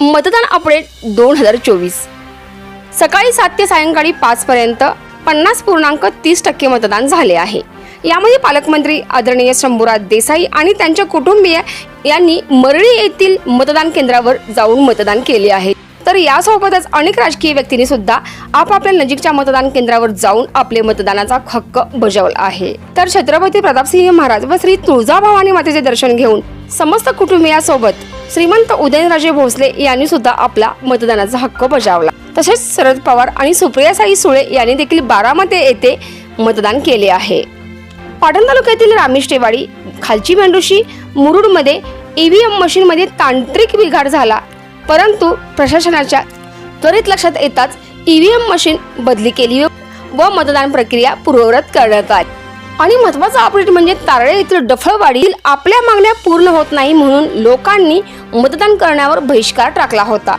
मतदान अपडेट दोन हजार चोवीस. सकाळी सात ते सायंकाळी पाचपर्यंत पन्नास पूर्णांक तीस टक्के मतदान झाले आहे. यामध्ये पालकमंत्री आदरणीय शंभूराज देसाई आणि त्यांच्या कुटुंबीय यांनी मरळी येथील मतदान केंद्रावर जाऊन मतदान केले आहे. तर यासोबतच अनेक राजकीय व्यक्तींनी सुद्धा आपापल्या नजीकच्या मतदान केंद्रावर जाऊन आपले मतदानाचा हक्क बजावला आहे. तर छत्रपती प्रतापसिंह महाराज व श्री तुळजाभवानी मातेचे दर्शन घेऊन समस्त कुटुंबियासोबत श्रीमंत उदयनराजे भोसले यांनी सुद्धा आपला मतदानाचा हक्क बजावला. तसेच शरद पवार आणि सुप्रिया साई सुळे यांनी देखील बारामती येथे मतदान केले आहे. पाटण तालुक्यातील रामेशटेवाडी खालची मेंढुशी मुरुडमध्ये ईव्हीएम मशीनमध्ये तांत्रिक बिघाड झाला. परंतु प्रशासनाच्या त्वरित लक्षात येताच ईव्हीएम मशीन बदली केली व मतदान प्रक्रिया पूर्ववत करण्यात आली. आणि महत्त्वाचा अपडेट म्हणजे तारळे येथील डफळवाडीतील आपल्या मागण्या पूर्ण होत नाही म्हणून लोकांनी मतदान करण्यावर बहिष्कार टाकला होता.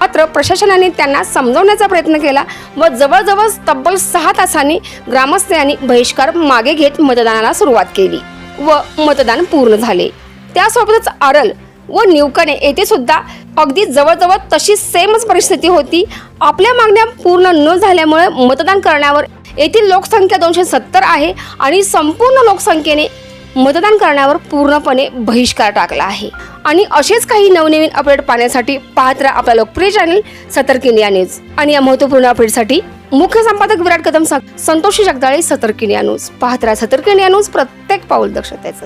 मात्र प्रशासनाने त्यांना समजवण्याचा प्रयत्न केला व जवळजवळ तब्बल सहा तासांनी ग्रामस्थांनी बहिष्कार मागे घेत मतदानाला सुरुवात केली व मतदान पूर्ण झाले. त्यासोबतच आरल व निवकणे येथे सुद्धा अगदी जवळजवळ तशी सेमच परिस्थिती होती. आपल्या मागण्या पूर्ण न झाल्यामुळे मतदान करण्यावर येथील लोकसंख्या दोनशे सत्तर आहे आणि संपूर्ण लोकसंख्येने मतदान करण्यावर पूर्णपणे बहिष्कार टाकला आहे. आणि असेच काही नवनवीन अपडेट पाहण्यासाठी पाहत राहा आपला लोकप्रिय चॅनल सतर्क इंडिया न्यूज. आणि या महत्त्वपूर्ण अपडेटसाठी मुख्य संपादक विराट कदम संतोषी जगदाळे सतर्क इंडिया न्यूज. पाहत राहा सतर्क इंडिया न्यूज प्रत्येक पाऊल दक्षतेच